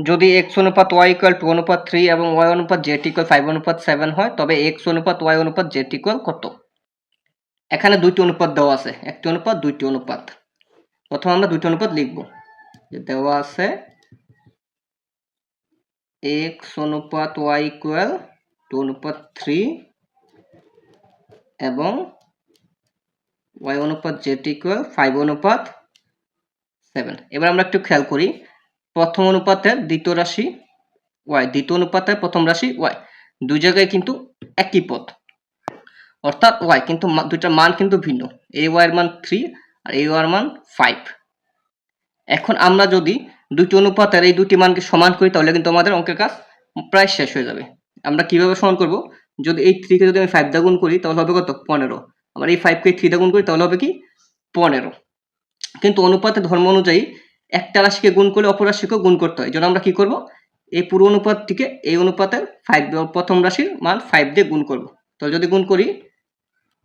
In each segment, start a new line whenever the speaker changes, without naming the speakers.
যদি এক্স অনুপাত Y equal to অনুপাত থ্রি এবং ওয়াই অনুপাত জেড ইকুয়াল ফাইভ অনুপাত সেভেন হয়, তবে এক্স অনুপাত ওয়াই অনুপাত জেড ইকুয়াল কত? এখানে দুইটি অনুপাত দেওয়া আছে, একটি অনুপাত, দুইটি অনুপাত। প্রথমে আমরা দুইটি অনুপাত লিখব। যে দেওয়া আছে এক্স অনুপাত ওয়াই ইকুয়াল টু অনুপাত থ্রি এবং ওয়াই অনুপাত জেড ইকুয়াল ফাইভ অনুপাত সেভেন এবার আমরা একটু খেয়াল করি প্রথম অনুপাতের দ্বিতীয় রাশি ওয়াই, দ্বিতীয় অনুপাতের প্রথম রাশি ওয়াই। দুই জায়গায় কিন্তু একই পদ। অর্থাৎ ওয়াই কিন্তু দুইটার মান কিন্তু ভিন্ন। এই ওয়াইয়ের মান থ্রি আর এই ওয়াইয়ের মান ফাইভ। এখন আমরা যদি দুইটি অনুপাতের এই দুটি মানকে সমান করি, তাহলে কিন্তু আমাদের অঙ্কের কাজ প্রায় শেষ হয়ে যাবে। আমরা কীভাবে সমান করব? যদি এই থ্রিকে যদি আমি ফাইভ দ্বাগুণ করি, তাহলে হবে কত? পনেরো। আবার এই ফাইভকে থ্রি দ্বাগুণ করি, তাহলে হবে কি? পনেরো। কিন্তু অনুপাতের ধর্ম অনুযায়ী একটা রাশিকে গুণ করলে অপর রাশিকেও গুণ করতে হয়। জন্য আমরা কি করব? এই পুরো অনুপাতটিকে এই অনুপাতের ফাইভ প্রথম রাশির মান ফাইভ দিয়ে গুণ করব। তো যদি গুণ করি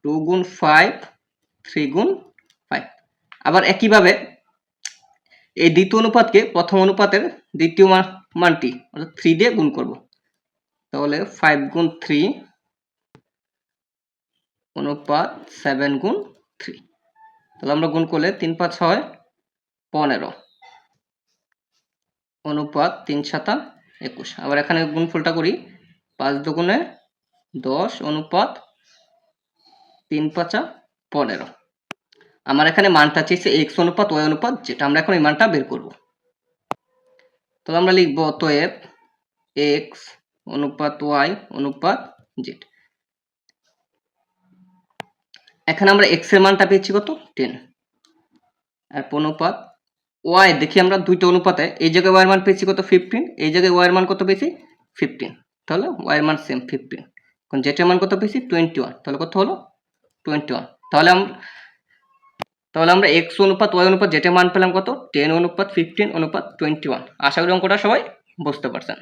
টু গুণ ফাইভ থ্রি গুণ ফাইভ আবার একইভাবে এই দ্বিতীয় অনুপাতকে প্রথম অনুপাতের দ্বিতীয় মান, মানটি অর্থাৎ থ্রি দিয়ে গুণ করব। তাহলে ফাইভ গুণ থ্রি অনুপাত সেভেন গুণ থ্রি তাহলে আমরা গুণ করলে তিন পাঁচ ছয় পনেরো। অনুপাত তিন সাতা একুশ। আবার এখানে গুণফলটা করি। পাঁচ দুগুণে দশ অনুপাত তিন পাঁচা পনেরো। আমার এখানে মানটা চেয়েছে এক্স অনুপাত ওয়াই অনুপাত, যেটা আমরা এখন এই মানটা বের করব। তো আমরা লিখব, অতএব এক্স অনুপাত ওয়াই অনুপাত জেড এখানে আমরা এক্সের মানটা পেয়েছি কত? টেন আর অনুপাত ওয়াই দেখি আমরা দুইটা অনুপাতে এই জায়গায় ওয়াই মান পেয়েছি কত? ফিফটিন এই জায়গায় ওয়াই মান কত পেয়েছি? ফিফটিন তাহলে ওয়াই মান সেম ফিফটিন এখন জেটের মান কত পেয়েছি? টোয়েন্টি ওয়ান তাহলে কত হলো? টোয়েন্টি ওয়ান তাহলে আমরা তাহলে আমরা এক্স অনুপাত ওয়াই অনুপাত জেটের মান পেলাম কত? টেন অনুপাত ফিফটিন অনুপাত টোয়েন্টি ওয়ান আশা করি অঙ্কটা সবাই বুঝতে পারছেন।